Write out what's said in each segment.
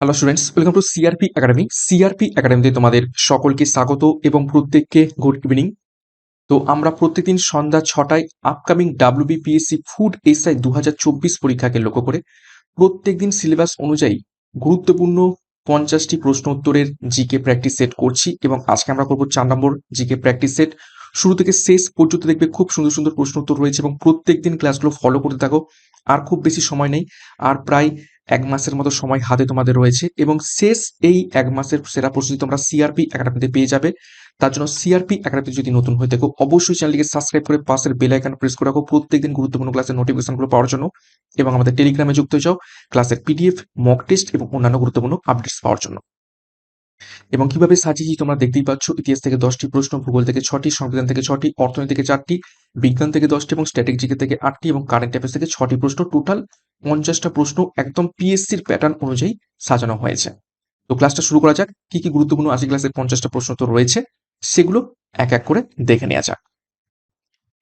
Hello students welcome to CRP academy CRP একাডেমিতে তোমাদের সকলকে স্বাগত এবং প্রত্যেককে গুড ইভিনিং তো আমরা প্রত্যেকদিন সন্ধ্যা ছটায় আপকামিং ডাব্লিউবিপিএসসি ফুড এসআই দু হাজার চব্বিশ পরীক্ষাকে লক্ষ্য করে প্রত্যেকদিন সিলেবাস অনুযায়ী গুরুত্বপূর্ণ পঞ্চাশটি প্রশ্ন উত্তরের জিকে প্র্যাকটিস সেট করছি এবং আজকে আমরা করব চার নম্বর জিকে প্র্যাকটিস সেট শুরু থেকে শেষ পর্যন্ত দেখবে খুব সুন্দর সুন্দর প্রশ্ন উত্তর রয়েছে এবং প্রত্যেকদিন ক্লাসগুলো ফলো করতে থাকো। আর খুব বেশি সময় নেই। আর প্রায় এক মাসের মতো সময় হাতে তোমাদের রয়েছে এবং শেষ এই এক মাসের সেরা প্রস্তুতি তোমরা সিআরপি একাডেমিতে পেয়ে যাবে। তার জন্য সিআরপি একাডেমিতে যদি নতুন হয়ে থাকো, অবশ্যই চ্যানেলকে সাবস্ক্রাইব করে পাশের বেল আইকন প্রেস করে রাখো। প্রত্যেকদিন গুরুত্বপূর্ণ ক্লাসের নোটিফিকেশনগুলো পাওয়ার জন্য এবং আমাদের টেলিগ্রামে যুক্ত হয়ে যাও। ক্লাসের পিডিএফ মক টেস্ট এবং অন্যান্য গুরুত্বপূর্ণ আপডেটস পাওয়ার জন্য। এবং কীভাবে সাজিয়েছি তোমরা দেখতেই পাচ্ছ, ইতিহাস থেকে দশটি প্রশ্ন, ভূগোল থেকে ছটি, সংবিধান থেকে ছটি, অর্থনীতি থেকে চারটি, বিজ্ঞান থেকে দশটি এবং স্ট্র্যাটেজিকে থেকে আটটি এবং কারেন্ট অ্যাফেয়ার্স থেকে ছটি প্রশ্ন। টোটাল পঞ্চাশটা প্রশ্ন একদম পিএসসির প্যাটার্ন অনুযায়ী সাজানো হয়েছে। তো ক্লাসটা শুরু করা যাক, কি কি গুরুত্বপূর্ণ আজকে ক্লাসের পঞ্চাশটা প্রশ্ন তো রয়েছে, সেগুলো এক এক করে দেখে নেওয়া যাক।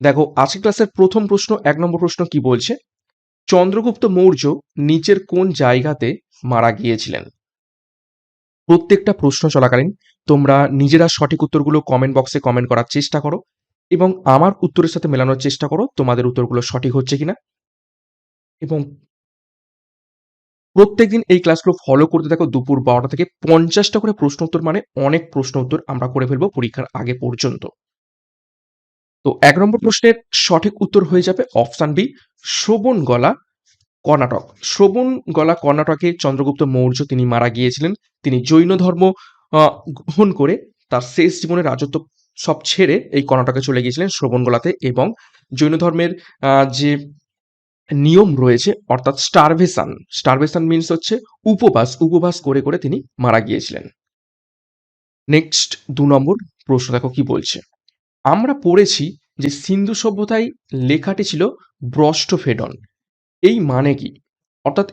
দেখো আজকে ক্লাসের প্রথম প্রশ্ন, এক নম্বর প্রশ্ন কি বলছে? চন্দ্রগুপ্ত মৌর্য নিচের কোন জায়গাতে মারা গিয়েছিলেন? প্রত্যেকটা প্রশ্ন চলাকালীন তোমরা নিজেরা সঠিক উত্তরগুলো কমেন্ট বক্সে কমেন্ট করার চেষ্টা করো এবং আমার উত্তরের সাথে মেলানোর চেষ্টা করো তোমাদের উত্তরগুলো সঠিক হচ্ছে কিনা। এবং প্রত্যেকদিন এই ক্লাসগুলো ফলো করতে থাকো দুপুর বারোটা থেকে পঞ্চাশটা করে প্রশ্ন উত্তর মানে অনেক প্রশ্ন উত্তর আমরা করে ফেলব পরীক্ষার আগে পর্যন্ত। তো এক নম্বর প্রশ্নের সঠিক উত্তর হয়ে যাবে অপশান বি শ্রবণ গলা কর্ণাটক। শ্রবণ গলা কর্ণাটকে চন্দ্রগুপ্ত মৌর্য তিনি মারা গিয়েছিলেন। তিনি জৈন ধর্ম গ্রহণ করে তার শেষ জীবনে রাজত্ব সব ছেড়ে এই কর্ণাটকে চলে গিয়েছিলেন শ্রবণগলাতে এবং জৈন ধর্মের যে নিয়ম রয়েছে, অর্থাৎ স্টারভেশন স্টারভেশন মিনস হচ্ছে উপবাস উপবাস করে করে তিনি মারা গিয়েছিলেন। নেক্সট দু নম্বর প্রশ্ন দেখো কি বলছে। আমরা পড়েছি যে সিন্ধু সভ্যতায় লেখাটি ছিল ব্রষ্টফেডন। এই মানে কি? অর্থাৎ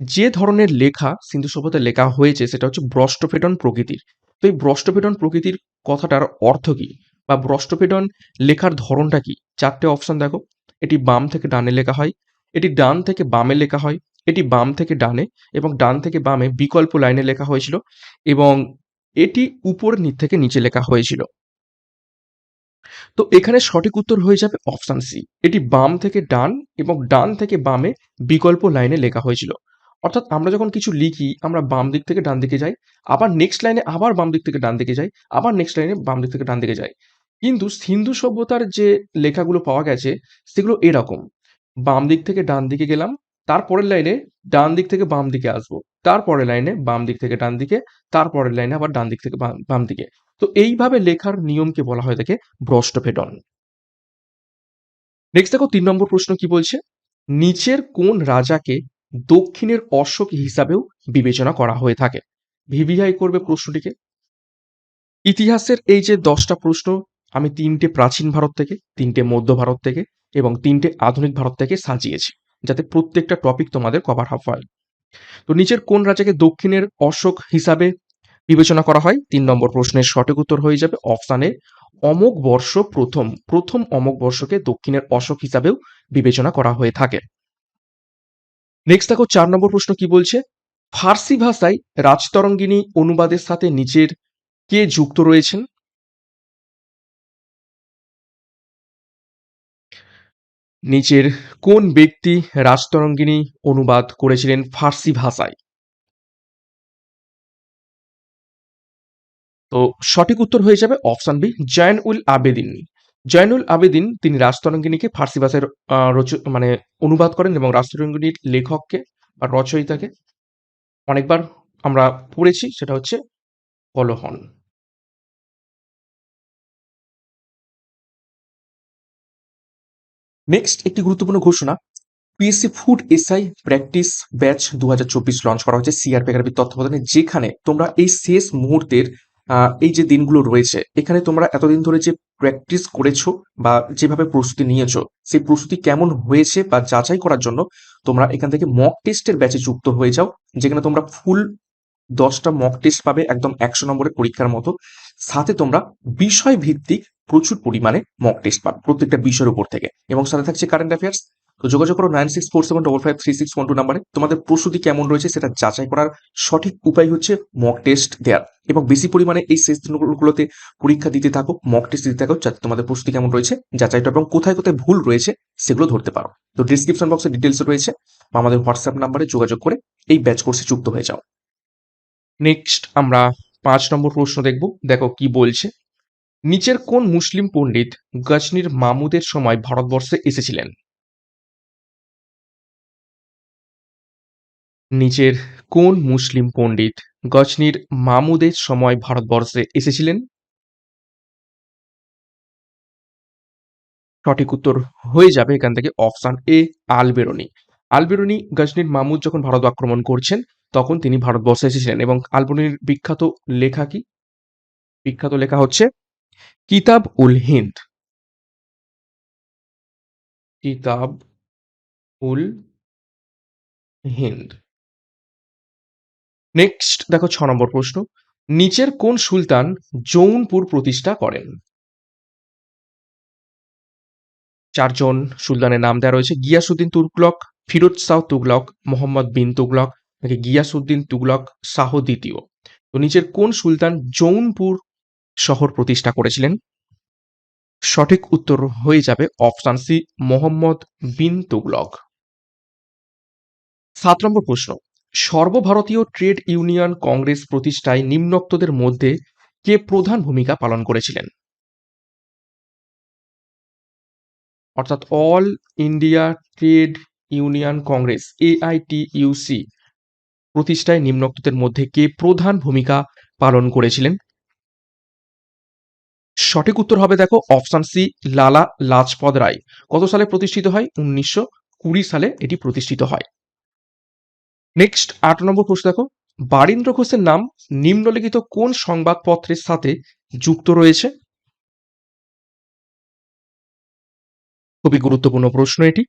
যে ধরনের লেখা সিন্ধু সভ্যতায় লেখা হয়েছে, সেটা হচ্ছে ব্রষ্টফেডন প্রকৃতির। তো এই ব্রষ্টফেডন প্রকৃতির কথাটার অর্থ কি? বা ব্রষ্টফেডন লেখার ধরনটা কি? চারটে অপশন দেখো। এটি বাম থেকে ডানে লেখা হয়, এটি ডান থেকে বামে লেখা হয়, এটি বাম থেকে ডানে এবং ডান থেকে বামে বিকল্প লাইনে লেখা হয়েছিল এবং এটি উপর নিচ থেকে নিচে লেখা হয়েছিল। তো এখানে সঠিক উত্তর হয়ে যাবে অপশন সি এটি বাম থেকে ডান এবং ডান থেকে বামে বিকল্প লাইনে লেখা হয়েছিল। অর্থাৎ আমরা যখন কিছু লিখি, আমরা বাম দিক থেকে ডান দিকে যাই, আবার নেক্সট লাইনে আবার বাম দিক থেকে ডান দিকে যাই, আবার নেক্সট লাইনে বাম দিক থেকে ডান দিকে যাই। কিন্তু সিন্ধু সভ্যতার যে লেখাগুলো পাওয়া গেছে, সেগুলো এরকম। বাম দিক থেকে ডান দিকে গেলাম, তারপরের লাইনে ডান দিক থেকে বাম দিকে আসব, তারপরের লাইনে বাম দিক থেকে ডান দিকে, তারপরের লাইনে আবার ডান দিক থেকে বাম- দিকে। তো এইভাবে লেখার নিয়মকে বলা হয় থাকে ব্রষ্টভেদন। নেক্সট দেখো, তিন নম্বর প্রশ্ন কি বলছে? নিচের কোন রাজাকে দক্ষিণের অশোক হিসাবেও বিবেচনা করা হয়ে থাকে? ভিভিআই করবে প্রশ্নটিকে। ইতিহাসের এই যে দশটা প্রশ্ন, আমি তিনটে প্রাচীন ভারত থেকে, তিনটে মধ্য ভারত থেকে এবং তিনটে আধুনিক ভারত থেকে সাজিয়েছি, যাতে প্রত্যেকটা টপিক তোমাদের কভার আপ হয়। তো নিচের কোন রাজাকে দক্ষিণের অশোক হিসাবে বিবেচনা করা হয়। তিন নম্বর প্রশ্নের সঠিক উত্তর হয়ে যাবে অপশানে অমোক বর্ষ প্রথম প্রথম অমোক বর্ষকে দক্ষিণের অশোক হিসাবেও বিবেচনা করা হয়ে থাকে। নেক্সট দেখো, চার নম্বর প্রশ্ন কি বলছে? ফার্সি ভাষায় রাজতরঙ্গিনী অনুবাদের সাথে নিচের কে যুক্ত রয়েছেন? নিচের কোন ব্যক্তি রাজতরঙ্গিনী অনুবাদ করেছিলেন ফার্সি ভাষায়? তো সঠিক উত্তর হয়ে যাবে অপশন বি জয়ন উল আবেদিন জয়নুল আবেদিন তিনি রাজতরঙ্গিনীকে ফার্সি ভাষায় রচ- মানে অনুবাদ করেন এবং রাজতরঙ্গিনীর লেখককে বা রচয়িতাকে অনেকবার আমরা পড়েছি, সেটা হচ্ছে কলহন। নেক্সট একটি গুরুত্বপূর্ণ ঘোষণা PSC food SI practice batch দু হাজার চব্বিশ লঞ্চ করা হয়েছে সিআরপি একাডেমির তত্ত্বাবধানে, যেখানে তোমরা এই শেষ মুহূর্তের এই যে দিনগুলো রয়েছে, এখানে তোমরা এতদিন ধরে যে প্র্যাকটিস করেছ বা যেভাবে প্রস্তুতি নিয়েছো, সেই প্রস্তুতি কেমন হয়েছে বা যাচাই করার জন্য তোমরা এখান থেকে মক টেস্টের ব্যাচে যুক্ত হয়ে যাও, যেখানে তোমরা ফুল দশটা মক টেস্ট পাবে একদম একশো নম্বরের পরীক্ষার মতো। সাথে তোমরা বিষয় ভিত্তিক প্রচুর পরিমাণে মক টেস্ট পাবে, প্রত্যেকটা বিষয়ের উপর থেকে। এবং সাথে থাকছে কারেন্ট অ্যাফেয়ার্স তো যোগাযোগ করো nine six four seven double five three six one two নাম্বারে তোমাদের প্রস্তুতি কেমন রয়েছে সেটা যাচাই করার সঠিক উপায় হচ্ছে মক টেস্ট দেওয়ার এবং বেশি পরিমাণে এই শেষ দিনগুলোতে পরীক্ষা দিতে থাকো মক টেস্ট দিতে থাকো, যাতে তোমাদের প্রস্তুতি কেমন রয়েছে, যাচাইটা এবং কোথায় কোথায় ভুল রয়েছে সেগুলো ধরতে পারো। তো ডিসক্রিপশন বক্সে ডিটেলস রয়েছে, বা আমাদের হোয়াটসঅ্যাপ নাম্বারে যোগাযোগ করে এই ব্যাচ কোর্সে যুক্ত হয়ে যাও। নেক্সট আমরা পাঁচ নম্বর প্রশ্ন দেখব, দেখো কি বলছে। নিচের কোন মুসলিম পণ্ডিত গজনির মামুদের সময় ভারতবর্ষে এসেছিলেন? নিচের কোন মুসলিম পণ্ডিত গজনির মামুদের সময় ভারতবর্ষে এসেছিলেন? সঠিক উত্তর হয়ে যাবে এখান থেকে অপশন এ আলবেরনি। আলবেরনি গজনির মামুদ যখন ভারত আক্রমণ করছেন, তখন তিনি ভারতবর্ষে এসেছিলেন এবং আলবেরনির বিখ্যাত লেখা কি? বিখ্যাত লেখা হচ্ছে, কিতাব উল হিন্দ। কিতাব উল হিন্দ। নেক্সট দেখো ছ নম্বর প্রশ্ন। নিচের কোন সুলতান জৌনপুর প্রতিষ্ঠা করেন? চারজন সুলতানের নাম দেওয়া রয়েছে। গিয়াসুদ্দিন তুগলক, ফিরোজ শাহ তুগলক, মোহাম্মদ বিন তুগলক, নাকি গিয়াসুদ্দিন তুগলক, শাহ দ্বিতীয়। তো নিচের কোন সুলতান জৌনপুর শহর প্রতিষ্ঠা করেছিলেন? সঠিক উত্তর হয়ে যাবে অপশান সি, মোহাম্মদ বিন তুগলক। সাত নম্বর প্রশ্ন। সর্বভারতীয় ট্রেড ইউনিয়ন কংগ্রেস প্রতিষ্ঠায় নিম্নোক্তদের মধ্যে কে প্রধান ভূমিকা পালন করেছিলেন? অর্থাৎ all India trade union Congress AITUC প্রতিষ্ঠায় নিম্নোক্তদের মধ্যে কে প্রধান ভূমিকা পালন করেছিলেন? সঠিক উত্তর হবে দেখো, অপশান সি, লালা লাজপত রায়। কত সালে প্রতিষ্ঠিত হয়? উনিশশো কুড়ি সালে এটি প্রতিষ্ঠিত হয়। নেক্সট আট নম্বর প্রশ্ন দেখো। বারীন্দ্র ঘোষের নাম নিম্নলিখিত কোন সংবাদপত্রের সাথে যুক্ত রয়েছে? খুবই গুরুত্বপূর্ণ প্রশ্ন এটি।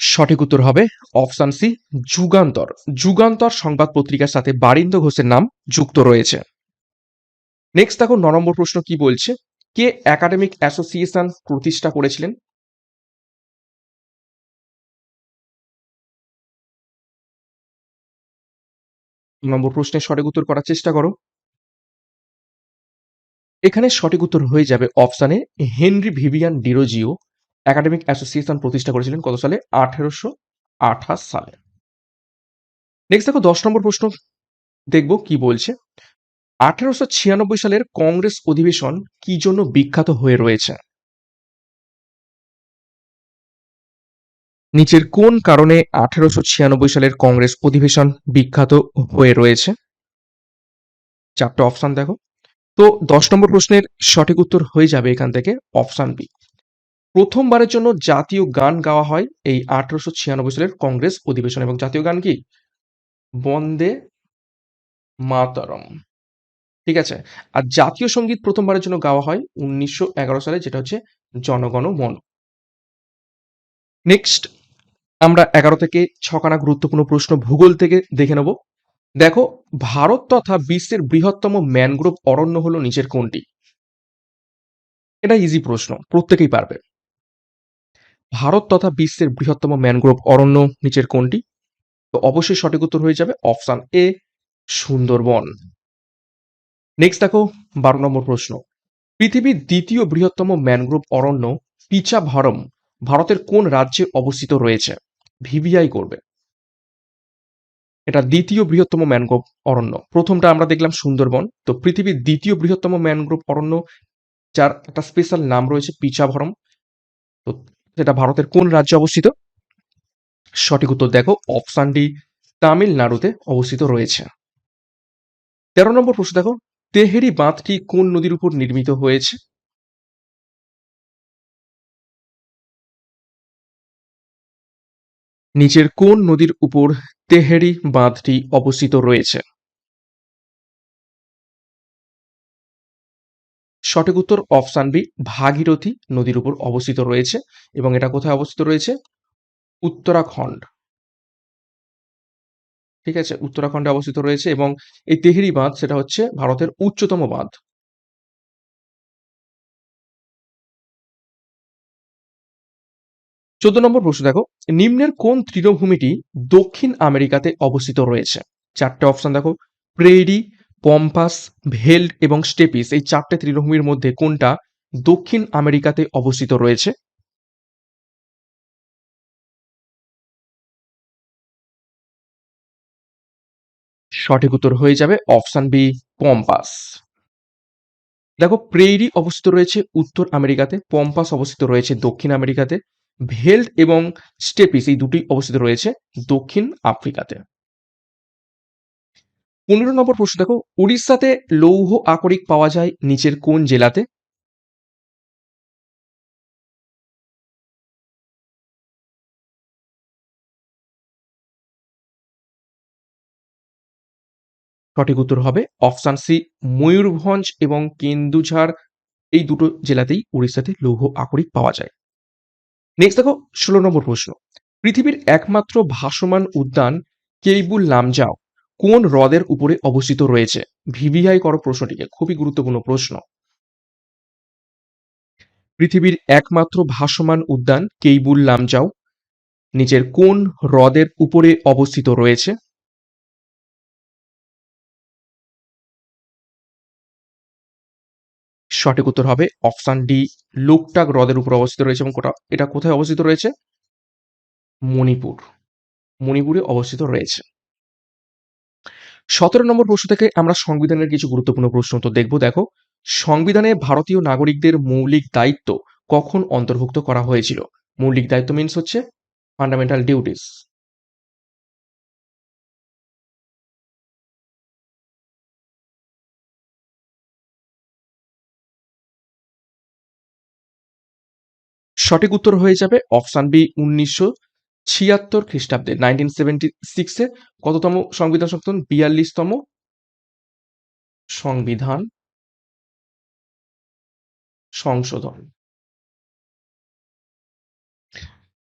সঠিক উত্তর হবে অপশান সি, যুগান্তর। যুগান্তর সংবাদ পত্রিকার সাথে বারিন্দ ঘোষের নাম যুক্ত রয়েছে। নেক্সট দেখো, ন নম্বর প্রশ্ন কি বলছে? কে একাডেমিক অ্যাসোসিয়েশন প্রতিষ্ঠা করেছিলেন? নম্বর প্রশ্নের সঠিক উত্তর করার চেষ্টা করো। এখানে সঠিক উত্তর হয়ে যাবে অপশানে Henry Vivian Derozio academic association প্রতিষ্ঠা করেছিলেন কত সালে? আঠেরোশো আঠাশ সালে। নেক্সট দেখো দশ নম্বর প্রশ্ন দেখব কি বলছে। আঠেরোশো ছিয়ানব্বই সালের কংগ্রেস অধিবেশন কি জন্য বিখ্যাত হয়ে রয়েছে? নিচের কোন কারণে আঠেরোশো ছিয়ানব্বই সালের কংগ্রেস অধিবেশন বিখ্যাত হয়ে রয়েছে? চারটে অপশান দেখো। তো দশ নম্বর প্রশ্নের সঠিক উত্তর হয়ে যাবে এখান থেকে অপশান বি। প্রথমবারের জন্য জাতীয় গান গাওয়া হয় এই আঠারোশো ছিয়ানব্বই সালের কংগ্রেস অধিবেশন এবং জাতীয় গান কি? বন্দে মাতরম। ঠিক আছে? আর জাতীয় সংগীত প্রথমবারের জন্য গাওয়া হয় উনিশশো এগারো সালে, যেটা হচ্ছে জনগণ মন। নেক্সট আমরা এগারো থেকে ছখানা গুরুত্বপূর্ণ প্রশ্ন ভূগোল থেকে দেখে নেব। দেখো, ভারত তথা বিশ্বের বৃহত্তম ম্যানগ্রোভ অরণ্য হলো নিচের কোনটি? এটা ইজি প্রশ্ন, প্রত্যেকেই পারবে। ভারত তথা বিশ্বের বৃহত্তম ম্যানগ্রোভ অরণ্য নিচের কোনটি? তো অবশ্যই সঠিক উত্তর হয়ে যাবে অপশান এ, সুন্দরবন। নেক্সট দেখো, বারো নম্বর প্রশ্ন। পৃথিবীর দ্বিতীয় বৃহত্তম ম্যানগ্রোভ অরণ্য পিচা ভরম ভারতের কোন রাজ্যে অবস্থিত রয়েছে? ভিভিআই করবে। এটা দ্বিতীয় বৃহত্তম ম্যানগ্রোভ অরণ্য। প্রথমটা আমরা দেখলাম সুন্দরবন। তো পৃথিবীর দ্বিতীয় বৃহত্তম ম্যানগ্রোভ অরণ্য, যার একটা স্পেশাল নাম রয়েছে পিচাভরম। তো সেটা ভারতের কোন রাজ্যে অবস্থিত? সঠিক উত্তর দেখো অপশান ডি তামিলনাড়ুতে অবস্থিত রয়েছে। তেরো নম্বর প্রশ্ন দেখো তেহেরি বাঁধটি কোন নদীর উপর নির্মিত হয়েছে? নিচের কোন নদীর উপর তেহেরি বাঁধটি অবস্থিত রয়েছে? সঠিক উত্তর অপশান বি, ভাগীরথী নদীর উপর অবস্থিত রয়েছে এবং এটা কোথায় অবস্থিত রয়েছে? উত্তরাখণ্ড। ঠিক আছে? উত্তরাখণ্ডে অবস্থিত রয়েছে এবং এই তেহরি বাঁধ সেটা হচ্ছে ভারতের উচ্চতম বাঁধ। চোদ্দ নম্বর প্রশ্ন দেখো। নিম্নের কোন তৃণভূমিটি দক্ষিণ আমেরিকাতে অবস্থিত রয়েছে? চারটে অপশন দেখো। প্রেরি পম্পাস, ভেল্ট এবং স্টেপিস এই চারটে তৃণভূমির মধ্যে কোনটা দক্ষিণ আমেরিকাতে অবস্থিত রয়েছে? সঠিক উত্তর হয়ে যাবে অপশান বি পম্পাস দেখো, প্রেইরি অবস্থিত রয়েছে উত্তর আমেরিকাতে পম্পাস অবস্থিত রয়েছে দক্ষিণ আমেরিকাতে, ভেল্ড এবং স্টেপিস এই দুটি অবস্থিত রয়েছে দক্ষিণ আফ্রিকাতে। পনেরো নম্বর প্রশ্ন, দেখো, উড়িষ্যাতে লৌহ আকরিক পাওয়া যায় নিচের কোন জেলাতে? সঠিক উত্তর হবে অপশান সি, ময়ূরভঞ্জ এবং কেন্দুঝাড়। এই দুটো জেলাতেই উড়িষ্যাতে লৌহ আকরিক পাওয়া যায়। নেক্সট দেখো, ষোলো নম্বর প্রশ্ন। পৃথিবীর একমাত্র ভাসমান উদ্যান কেইবুল লামজাও কোন হ্রদের উপরে অবস্থিত রয়েছে? ভিভিআই করো প্রশ্নটিকে, খুবই গুরুত্বপূর্ণ প্রশ্ন। পৃথিবীর একমাত্র ভাসমান উদ্যান কেইবুল লামজাও নিচের কোন হ্রদের উপরে অবস্থিত রয়েছে? সঠিক উত্তর হবে অপশান ডি লোকটাক হ্রদের উপর অবস্থিত রয়েছে এবং কোটা এটা কোথায় অবস্থিত রয়েছে? মণিপুর। মণিপুরে অবস্থিত রয়েছে। সতেরো নম্বর প্রশ্ন থেকে আমরা সংবিধানের কিছু গুরুত্বপূর্ণ প্রশ্ন তো দেখব। দেখো, সংবিধানে ভারতীয় নাগরিকদের মৌলিক দায়িত্ব কখন অন্তর্ভুক্ত করা হয়েছিল? মৌলিক দায়িত্ব মিনস হচ্ছে ফান্ডামেন্টাল ডিউটিস সঠিক উত্তর হয়ে যাবে অপশান বি উনিশশো ছিয়াত্তর খ্রিস্টাব্দে নাইনটিন সেভেন্টি সিক্সে কততম সংবিধান সংশোধন বিয়াল্লিশতম সংবিধান সংশোধন।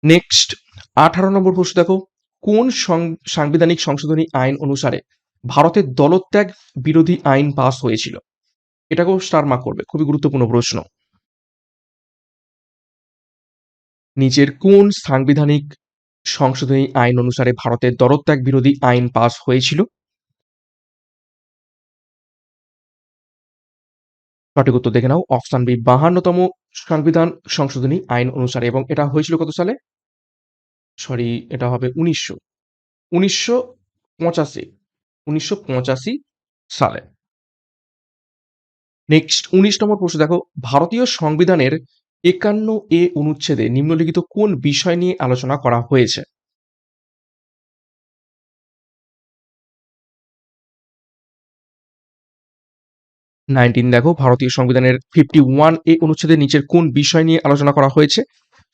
নেক্সট, আঠারো নম্বর প্রশ্ন দেখো। কোন সাংবিধানিক সংশোধনী আইন অনুসারে ভারতের দলত্যাগ বিরোধী আইন পাস হয়েছিল? এটাকেও স্টার মার্ক করবে, খুবই গুরুত্বপূর্ণ প্রশ্ন। নিচের কোন সাংবিধানিক সংশোধনী আইন অনুসারে ভারতের দরত্যাগ বিরোধী আইন পাস হয়েছিল? সঠিক উত্তর দেখে নাও। অপশান বি, বাহান্নতম সংবিধান সংশোধনী আইন অনুসারে। এবং এটা হয়েছিল কত সালে? সরি, এটা হবে উনিশশো। উনিশশো পঁচাশি। উনিশশো পঁচাশি সালে। নেক্সট উনিশ নম্বর প্রশ্ন দেখো। ভারতীয় সংবিধানের একান্ন এ অনুচ্ছেদে নিম্নলিখিত কোন বিষয় নিয়ে আলোচনা করা হয়েছে? নাইনটিন দেখো, ভারতীয় সংবিধানের ফিফটি ওয়ান এ অনুচ্ছেদের নিচের কোন বিষয় নিয়ে আলোচনা করা হয়েছে?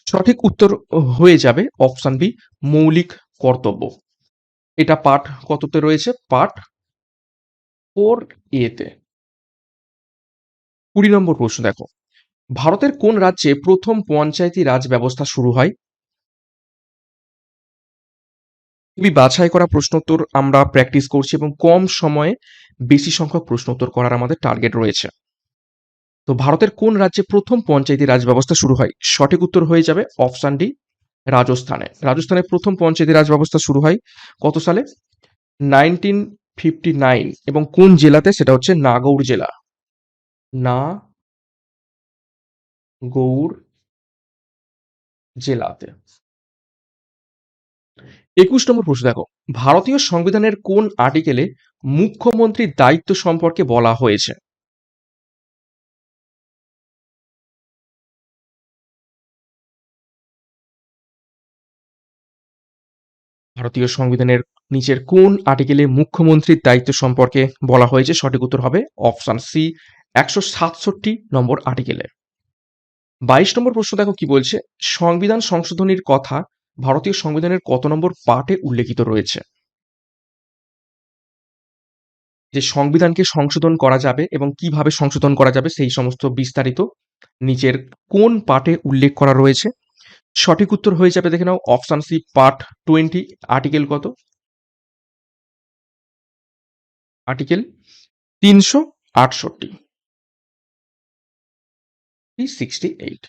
সঠিক উত্তর হয়ে যাবে অপশান বি, মৌলিক কর্তব্য। এটা পাঠ কততে রয়েছে? পাঠ ফোর এতে কুড়ি নম্বর প্রশ্ন দেখো। ভারতের কোন রাজ্যে প্রথম পঞ্চায়েতি রাজ ব্যবস্থা শুরু হয়? খুবই বাছাই করা প্রশ্নোত্তর আমরা প্র্যাকটিস করছি এবং কম সময়ে বেশি সংখ্যক প্রশ্নোত্তর করার আমাদের টার্গেট রয়েছে। তো ভারতের কোন রাজ্যে প্রথম পঞ্চায়েতি রাজ ব্যবস্থা শুরু হয়? সঠিক উত্তর হয়ে যাবে অপশান ডি রাজস্থানে। রাজস্থানে প্রথম পঞ্চায়েতি রাজ ব্যবস্থা শুরু হয় কত সালে? নাইনটিন ফিফটি নাইন এবং কোন জেলাতে? সেটা হচ্ছে নাগৌর জেলা। না গৌর জেলাতে। একুশ নম্বর প্রশ্ন, দেখো। ভারতীয় সংবিধানের কোন আর্টিকেলে মুখ্যমন্ত্রীর দায়িত্ব সম্পর্কে বলা হয়েছে? ভারতীয় সংবিধানের নিচের কোন আর্টিকেলে মুখ্যমন্ত্রীর দায়িত্ব সম্পর্কে বলা হয়েছে? সঠিক উত্তর হবে অপশান সি, একশো সাতষট্টি নম্বর আর্টিকেলে। বাইশ নম্বর প্রশ্ন দেখো কি বলছে? সংবিধান সংশোধনীর কথা ভারতীয় সংবিধানের কত নম্বর পাঠে উল্লেখিত রয়েছে? যে সংবিধানকে সংশোধন করা যাবে এবং কীভাবে সংশোধন করা যাবে সেই সমস্ত বিস্তারিত নিচের কোন পাঠে উল্লেখ করা রয়েছে? সঠিক উত্তর হয়ে যাবে দেখে নাও, option C, part twenty, article কত? আর্টিকেল তিনশো আটষট্টি। সিক্সটি এইট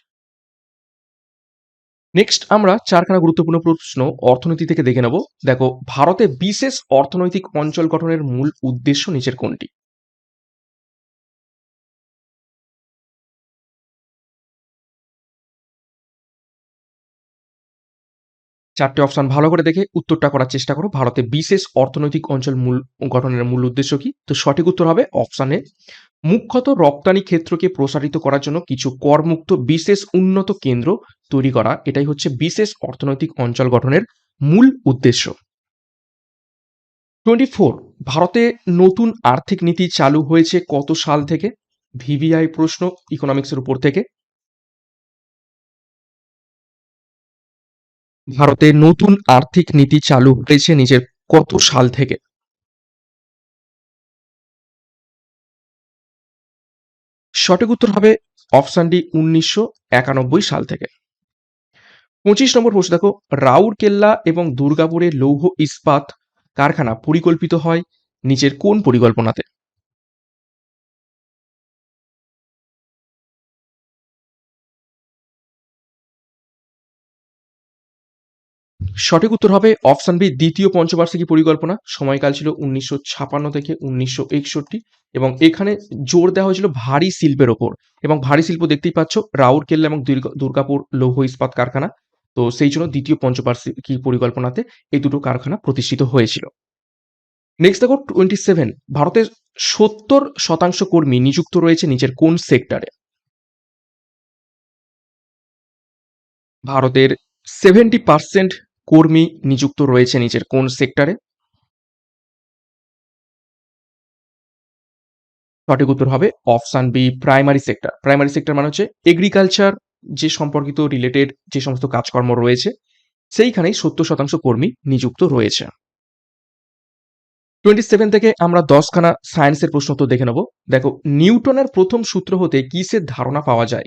নেক্সট আমরা চারখানা গুরুত্বপূর্ণ প্রশ্ন অর্থনীতি থেকে দেখে নেব। দেখো, ভারতে বিশেষ অর্থনৈতিক অঞ্চল গঠনের মূল উদ্দেশ্য নিচের কোনটি? চারটে অপশন ভালো করে দেখে উত্তরটা করার চেষ্টা করো। ভারতে বিশেষ অর্থনৈতিক অঞ্চল মূল গঠনের মূল উদ্দেশ্য কি? তো সঠিক উত্তর হবে অপশানে মুখ্যত রপ্তানি ক্ষেত্রকে প্রসারিত করার জন্য কিছু করমুক্ত বিশেষ উন্নত কেন্দ্র তৈরি করা, এটাই হচ্ছে বিশেষ অর্থনৈতিক অঞ্চল গঠনের মূল উদ্দেশ্য। টোয়েন্টি ফোর, ভারতে নতুন আর্থিক নীতি চালু হয়েছে কত সাল থেকে? ভিভিআই প্রশ্ন, ইকোনমিক্সের উপর থেকে। ভারতে নতুন আর্থিক নীতি চালু হয়েছে নিজের কত সাল থেকে। সঠিক উত্তর হবে অপশান ডি উনিশশো একানব্বই সাল থেকে। পঁচিশ নম্বর প্রশ্ন দেখো রাউরকেল্লা এবং দুর্গাপুরে লৌহ ইস্পাত কারখানা পরিকল্পিত হয় নিচের কোন পরিকল্পনাতে? সঠিক উত্তর হবে অপশন বি দ্বিতীয় পঞ্চবার্ষিকী পরিকল্পনা। সময়কাল ছিল উনিশশো ছাপান্ন থেকে উনিশশো একষট্টি এবং এখানে জোর দেওয়া হয়েছিল ভারী শিল্পের ওপর। এবং ভারী শিল্প দেখতেই পাচ্ছ রাউরকেল্লা এবং দুর্গাপুর লৌহ ইস্পাত কারখানা। তো সেই জন্য দ্বিতীয় পঞ্চবার্ষিকী পরিকল্পনাতে এই দুটো কারখানা প্রতিষ্ঠিত হয়েছিল। নেক্সট দেখো টোয়েন্টি সেভেন ভারতের সত্তর শতাংশ কর্মী নিযুক্ত রয়েছে নিজের কোন সেক্টরে ভারতের সেভেন্টি পার্সেন্ট কর্মী নিযুক্ত রয়েছে নিচের কোন সেক্টরে? সঠিক উত্তর হবে option B, primary sector. Primary sector মানে হচ্ছে এগ্রিকালচার যে সম্পর্কিত রিলেটেড যে সমস্ত কাজকর্ম রয়েছে, সেইখানেই সত্তর শতাংশ কর্মী নিযুক্ত রয়েছে। টোয়েন্টি সেভেন থেকে আমরা দশখানা সায়েন্সের প্রশ্ন তো দেখে নেব। দেখো, নিউটনের প্রথম সূত্র হতে কিসের ধারণা পাওয়া যায়?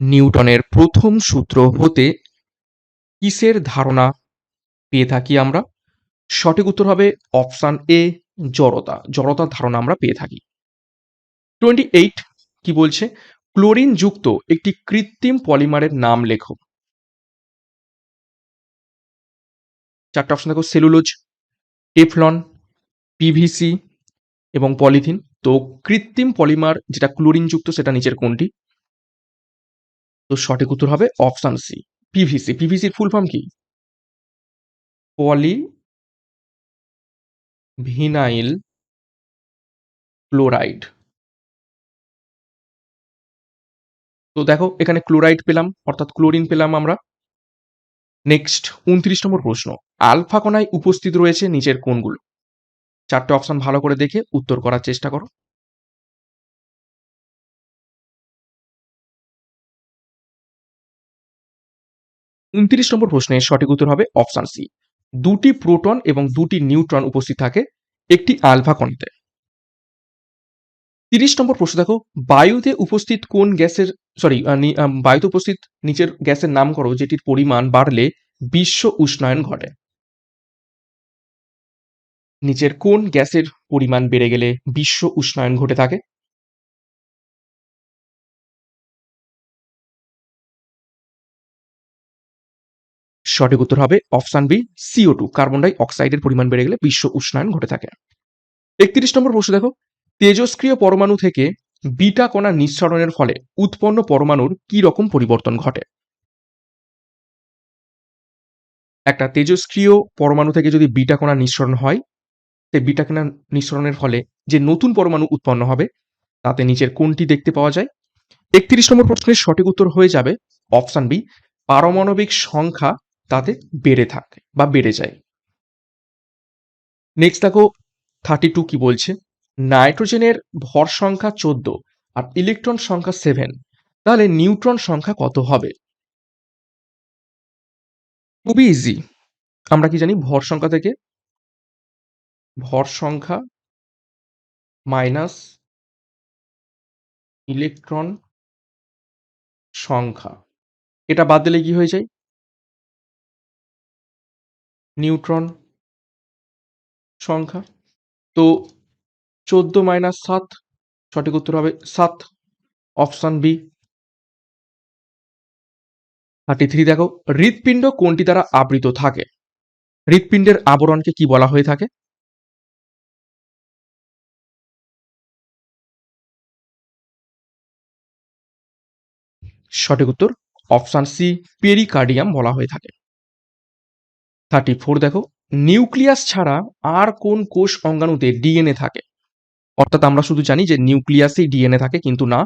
নিউটনের প্রথম সূত্র হতে কিসের ধারণা পেয়ে থাকি আমরা? সঠিক উত্তর হবে অপশান এ, জড়তা। জড়তার ধারণা আমরা পেয়ে থাকি। টোয়েন্টি এইট কি বলছে? ক্লোরিন যুক্ত একটি কৃত্রিম পলিমারের নাম লেখো। চারটা অপশন দেখো, সেলুলোজ, টেফলন পিভিসি এবং পলিথিন। তো কৃত্রিম পলিমার যেটা ক্লোরিন যুক্ত সেটা নিচের কোনটি? তো সঠিক উত্তর হবে অপশান সি পিভিসি পিভিসির ফুল ফর্ম কি? পলি ভিনাইল ক্লোরাইড তো দেখো, এখানে ক্লোরাইড পেলাম, অর্থাৎ ক্লোরিন পেলাম আমরা। নেক্সট উনত্রিশ নম্বর প্রশ্ন, আলফা কণায় উপস্থিত রয়েছে নিচের কোনগুলো চারটে অপশন ভালো করে দেখে উত্তর করার চেষ্টা করো। উনত্রিশ নম্বর প্রশ্নের সঠিক উত্তর হবে অপশান সি। দুটি প্রোটন এবং দুটি নিউট্রন উপস্থিত থাকে একটি আলফা কণাতে। তিরিশ নম্বর প্রশ্ন দেখো, বায়ুতে উপস্থিত কোন গ্যাসের সরি বায়ুতে উপস্থিত নিচের গ্যাসের নাম করো, যেটির পরিমাণ বাড়লে বিশ্ব উষ্ণায়ন ঘটে। নিচের কোন গ্যাসের পরিমাণ বেড়ে গেলে বিশ্ব উষ্ণায়ন ঘটে থাকে? সঠিক উত্তর হবে option B CO two carbon die অক্সাইডের পরিমাণ বেড়ে গেলে বিশ্ব উষ্ণায়ন ঘটে থাকে। একত্রিশ নম্বর প্রশ্ন দেখো, তেজস্ক্রিয় পরমাণু থেকে বিটা কণা নিঃসরণের ফলে উৎপন্ন পরমাণুর কি রকম পরিবর্তন ঘটে? একটা তেজস্ক্রিয় পরমাণু থেকে যদি বিটা কণা নিঃসরণ হয় সেই বিটা কণা নিঃসরণের ফলে যে নতুন পরমাণু উৎপন্ন হবে, তাতে নিচের কোনটি দেখতে পাওয়া যায়। একত্রিশ নম্বর প্রশ্নের সঠিক উত্তর হয়ে যাবে অপশান বি, পারমাণবিক সংখ্যা তাতে বেড়ে থাকে বা বেড়ে যায়। নেক্সট দেখো থার্টি টু কি বলছে? নাইট্রোজেনের ভর সংখ্যা চোদ্দ আর ইলেকট্রন সংখ্যা সেভেন তাহলে নিউট্রন সংখ্যা কত হবে? খুবই ইজি আমরা কি জানি? ভর সংখ্যা থেকে। ভর সংখ্যা মাইনাস ইলেকট্রন সংখ্যা। এটা বাদ দিলে কি হয়ে যায়? নিউট্রন সংখ্যা। তো চোদ্দ মাইনাস সাত, সঠিক উত্তর হবে সাত, অপশান বি। থার্টি থ্রি দেখো, হৃৎপিণ্ড কোনটি দ্বারা আবৃত থাকে? হৃৎপিণ্ডের আবরণকে কি বলা হয়ে থাকে? সঠিক উত্তর অপশান সি, পেরিকার্ডিয়াম বলা হয়ে থাকে। থার্টি ফোর দেখো নিউক্লিয়াস ছাড়া আর কোন কোষ অঙ্গাণুতে ডিএনএ থাকে? অর্থাৎ আমরা শুধু জানি যে নিউক্লিয়াসেই ডিএনএ থাকে, কিন্তু না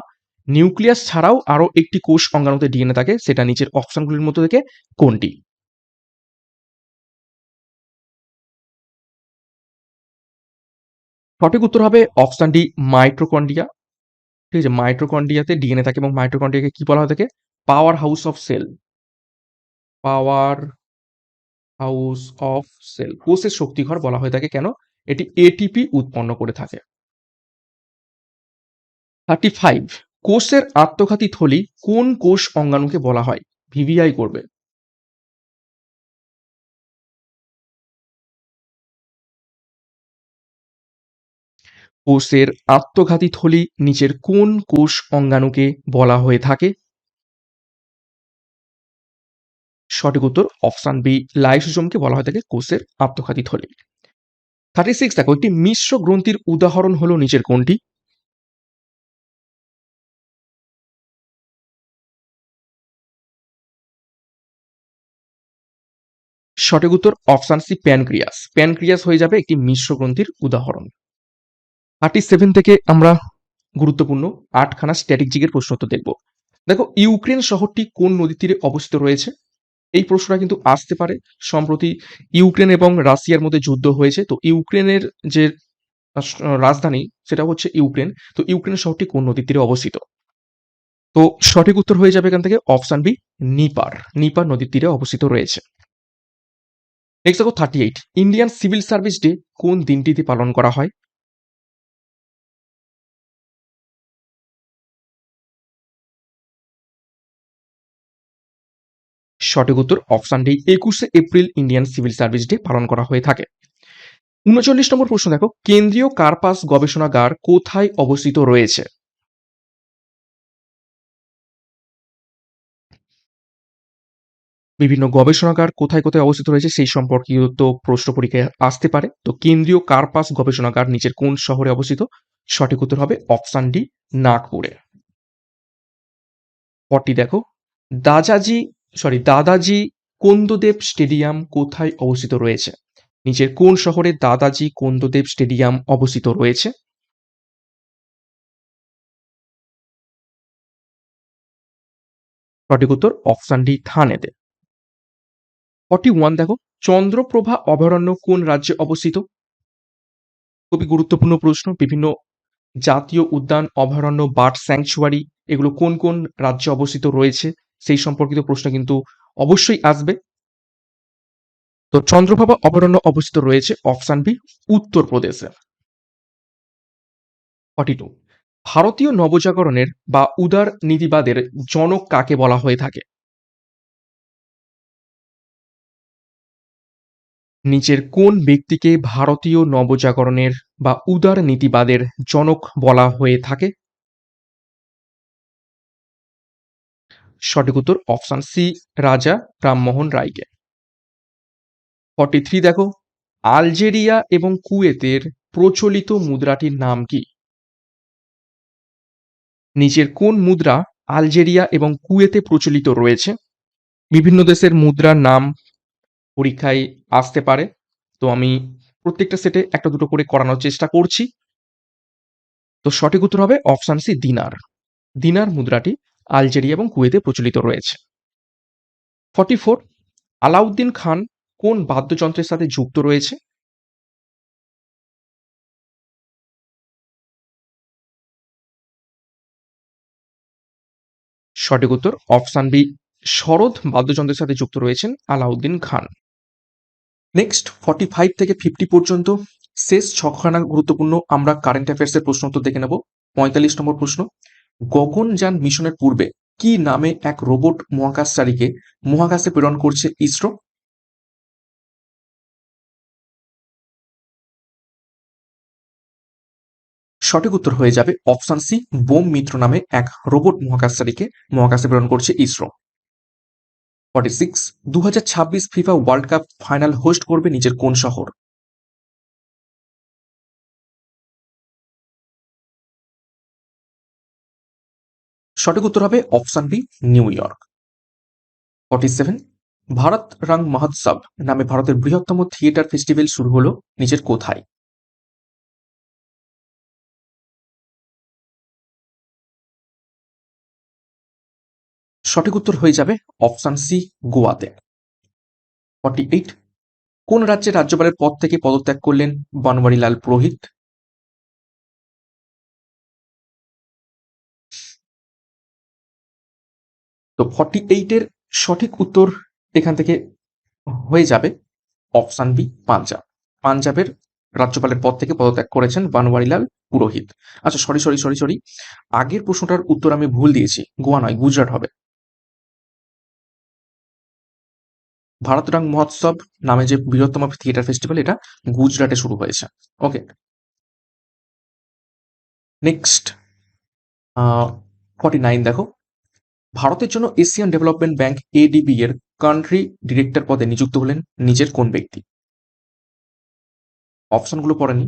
নিউক্লিয়াস ছাড়াও আরও একটি কোষ অঙ্গাণুতে ডিএনএ থাকে, সেটা নিচের অপশনগুলির মধ্যে থেকে কোনটি? সঠিক উত্তর হবে অপশন ডি মাইট্রোকন্ডিয়া ঠিক আছে মাইট্রোকন্ডিয়াতে ডিএনএ থাকে এবং মাইট্রোকন্ডিয়াকে কি বলা হয়ে থাকে power house of cell power house of cell. কোষের শক্তিঘর বলা হয়ে থাকে কেন? এটি এটিপি উৎপন্ন করে থাকে। থার্টি ফাইভ কোষের আত্মঘাতী থলি কোন কোষ অঙ্গাণুকে বলা হয়? ভিভিআই করবে। কোষের আত্মঘাতী থলি নিচের কোন কোষ অঙ্গাণুকে বলা হয়ে থাকে? সঠিক উত্তর অপশান বি, লাইসোজোমকে বলা হয়ে থাকে কোষের আত্মঘাতী থলি থার্টি সিক্স দেখো, একটি মিশ্র গ্রন্থির উদাহরণ হলো নিচের কোনটি? সঠিক উত্তর অপশান সি, প্যানক্রিয়াস। প্যানক্রিয়াস হয়ে যাবে একটি মিশ্র গ্রন্থির উদাহরণ। থার্টি সেভেন থেকে আমরা গুরুত্বপূর্ণ আটখানা স্ট্যাটিক প্রশ্ন তো দেখব। দেখো, ইউক্রেন শহরটি কোন নদীর তীরে অবস্থিত রয়েছে? এই প্রশ্নটা কিন্তু আসতে পারে। সম্প্রতি ইউক্রেন এবং রাশিয়ার মধ্যে যুদ্ধ হয়েছে, তো ইউক্রেনের যে রাজধানী সেটা হচ্ছে ইউক্রেন, তো ইউক্রেন শহরটি কোন নদীর তীরে অবস্থিত? তো সঠিক উত্তর হয়ে যাবে এখান থেকে অপশন বি, নিপার। নিপার নদীর তীরে অবস্থিত রয়েছে। নেক্সট দেখো thirty eight Indian civil service day কোন দিনটিতে পালন করা হয়? সঠিক উত্তর অপশন ডি একুশে April Indian civil service day পালন করা হয়ে থাকে। উনচল্লিশ নম্বর প্রশ্ন দেখো, কেন্দ্রীয় কার্পাস গবেষণাগার কোথায় অবস্থিত রয়েছে? বিভিন্ন গবেষণাগার কোথায় কোথায় অবস্থিত রয়েছে সেই সম্পর্কিত প্রশ্ন পরীক্ষায় আসতে পারে। তো কেন্দ্রীয় কার্পাস গবেষণাগার নিচের কোন শহরে অবস্থিত? সঠিক উত্তর হবে অপশান ডি, নাগপুরে। পরটি দেখো, দাজাজি সরি, দাদাজি কোন্দদেব স্টেডিয়াম কোথায় অবস্থিত রয়েছে? নিচের কোন শহরে দাদাজি কোন্দদেব স্টেডিয়াম অবস্থিত রয়েছে? সঠিক উত্তর অপশান ডি, থানেতে। ফর্টি ওয়ান, দেখো, চন্দ্রপ্রভা অভয়ারণ্য কোন রাজ্যে অবস্থিত? খুবই গুরুত্বপূর্ণ প্রশ্ন। বিভিন্ন জাতীয় উদ্যান, অভয়ারণ্য, বার্ড স্যাংচুয়ারি, এগুলো কোন কোন রাজ্যে অবস্থিত রয়েছে? সেই সম্পর্কিত প্রশ্ন কিন্তু অবশ্যই আসবে। তো চন্দ্রপ্রভা অভয়ারণ্য অবস্থিত রয়েছে অপশান বি উত্তরপ্রদেশে। ফর্টি টু ভারতীয় নবজাগরণের বা উদার নীতিবাদের জনক কাকে বলা হয়ে থাকে? নিচের কোন ব্যক্তিকে ভারতীয় নবজাগরণের বা উদার নীতিবাদের জনক বলা হয়ে থাকে? সঠিক উত্তর অপশন সি রাজা রামমোহন রায়কে। ফর্টি থ্রি দেখো, আলজেরিয়া এবং কুয়েতের প্রচলিত মুদ্রাটির নাম কি? নিচের কোন মুদ্রা আলজেরিয়া এবং কুয়েতে প্রচলিত রয়েছে? বিভিন্ন দেশের মুদ্রার নাম পরীক্ষায় আসতে পারে, তো আমি প্রত্যেকটা সেটে একটা দুটো করে করানোর চেষ্টা করছি। তো সঠিক উত্তর হবে অপশান সি দিনার। দিনার মুদ্রাটি আলজেরিয়া এবং কুয়েতে প্রচলিত রয়েছে। ফর্টি ফোর, আলাউদ্দিন খান কোন বাদ্যযন্ত্রের সাথে যুক্ত রয়েছে? সঠিক উত্তর অপশান বি, শরৎ বাদ্যযন্ত্রের সাথে যুক্ত রয়েছেন Alauddin Khan. Next, forty five থেকে ফিফটি পর্যন্ত শেষ ছখানা গুরুত্বপূর্ণ আমরা কারেন্ট অ্যাফেয়ার্সের প্রশ্ন উত্তর দেখে নেব। পঁয়তাল্লিশ নম্বর প্রশ্ন। গগনযান মিশনের পূর্বে কি নামে এক রোবট মহাকাশচারীকে মহাকাশে প্রেরণ করছে ইসরো? সঠিক উত্তর হয়ে যাবে অপশন সি, বোম মিত্র নামে এক রোবট মহাকাশচারীকে মহাকাশে প্রেরণ করছে ইসরো। ফর্টি সিক্স দু হাজার ছাব্বিশ FIFA world cup final host করবে নিজের কোন শহর? সঠিক উত্তর হবে option B, New York. Forty seven, Bharat Rang Mahotsav নামে ভারতের বৃহত্তম থিয়েটার ফেস্টিভ্যাল শুরু হলো নিজের কোথায়? সঠিক উত্তর হয়ে যাবে অপশন সি, গোয়াতে। ফর্টি এইট, কোন রাজ্যের রাজ্যপালের পদ থেকে পদত্যাগ করলেন বনওয়ারিলাল পুরোহিত? তো ফর্টি এইটের সঠিক উত্তর এখান থেকে হয়ে যাবে অপশান বি পাঞ্জাব পাঞ্জাবের রাজ্যপালের পদ থেকে পদত্যাগ করেছেন বানওয়ারিলাল পুরোহিত। আচ্ছা সরি সরি সরি সরি আগের প্রশ্নটার উত্তর আমি ভুল দিয়েছি। গোয়া নয়, গুজরাট হবে। ভারত রং মহোৎসব নামে যে বৃহত্তম থিয়েটার ফেস্টিভ্যাল এটা গুজরাটে শুরু হয়েছে। ওকে নেক্সট ফর্টি নাইন দেখো। ভারতের জন্য এশিয়ান ডেভেলপমেন্ট ব্যাংক এডিবি এর কান্ট্রি ডিরেক্টর পদে নিযুক্ত হলেন নিজের কোন ব্যক্তি? অপশনগুলো পড়েনি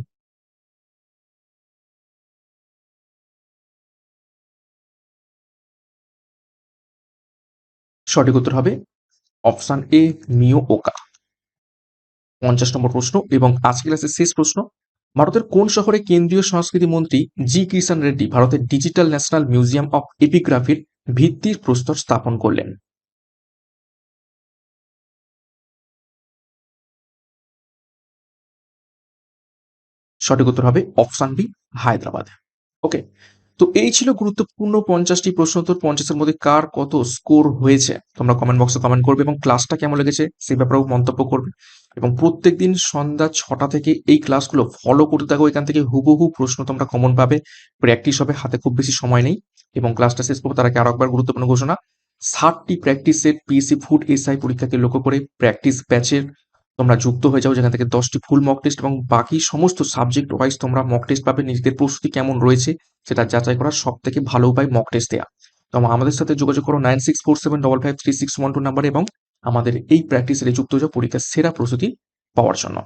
সঠিক উত্তর হবে অপশন এ মিও ওকা। পঞ্চাশ নম্বর প্রশ্ন এবং আজকে ক্লাসের শেষ প্রশ্ন, ভারতের কোন শহরে কেন্দ্রীয় সংস্কৃতি মন্ত্রী জি কিষান রেড্ডি ভারতের ডিজিটাল ন্যাশনাল মিউজিয়াম অফ এপিগ্রাফির ভিত্তির প্রস্তর স্থাপন করলেন। সঠিক উত্তর হবে অপশন বি হায়দ্রাবাদ। ওকে তো এই ছিল গুরুত্বপূর্ণ পঞ্চাশটি প্রশ্ন উত্তর, পঞ্চাশের মধ্যে কার কত স্কোর হয়েছে? তোমরা কমেন্ট বক্সে কমেন্ট করবে এবং ক্লাসটা কেমন লেগেছে সেই ব্যাপারেও মন্তব্য করবে। এবং প্রত্যেক দিন সন্ধ্যা ছটা থেকে এই ক্লাসগুলো ফলো করতে থাকো, এখান থেকে হুবহু প্রশ্ন তোমরা কমন পাবে। প্র্যাকটিস হবে, হাতে খুব বেশি সময় নেই। এবং ক্লাসটা শেষ করব, তার আগে আরও একবার গুরুত্বপূর্ণ ঘোষণা, ষাটটি practice set PSC food SI পরীক্ষাকে লক্ষ্য করে প্র্যাকটিস ব্যাচের তোমরা যুক্ত হয়ে যাও, যেখান থেকে দশটি ফুল মক টেস্ট এবং বাকি সমস্ত সাবজেক্ট ওয়াইজ তোমরা মক টেস্ট পাবে, নিজেদের প্রস্তুতি কেমন রয়েছে, সেটা যাচাই করার সব থেকে ভালো উপায় মক টেস্ট দেওয়া তো আমাদের সাথে যোগাযোগ করো nine six four seven double five three six one two number এবং আমাদের এই প্র্যাকটিস প্র্যাকটিসে যুক্ত হয়ে পরীক্ষার সেরা প্রস্তুতি পাওয়ার জন্য।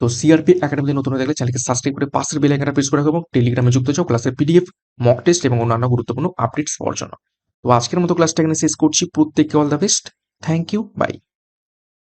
তো সিআরপি একাডেমিতে নতুন দেখলে চ্যানেলকে সাবস্ক্রাইব করে পাশের বেল আইকনটা প্রেস করে রাখো এবং টেলিগ্রামে যুক্ত যাও ক্লাসের পিডিএফ মক টেস্ট এবং অন্যান্য গুরুত্বপূর্ণ আপডেটস পাওয়ার জন্য। তো আজকের মতো ক্লাসটা এখানে শেষ করছি। প্রত্যেককে all the best thank you bye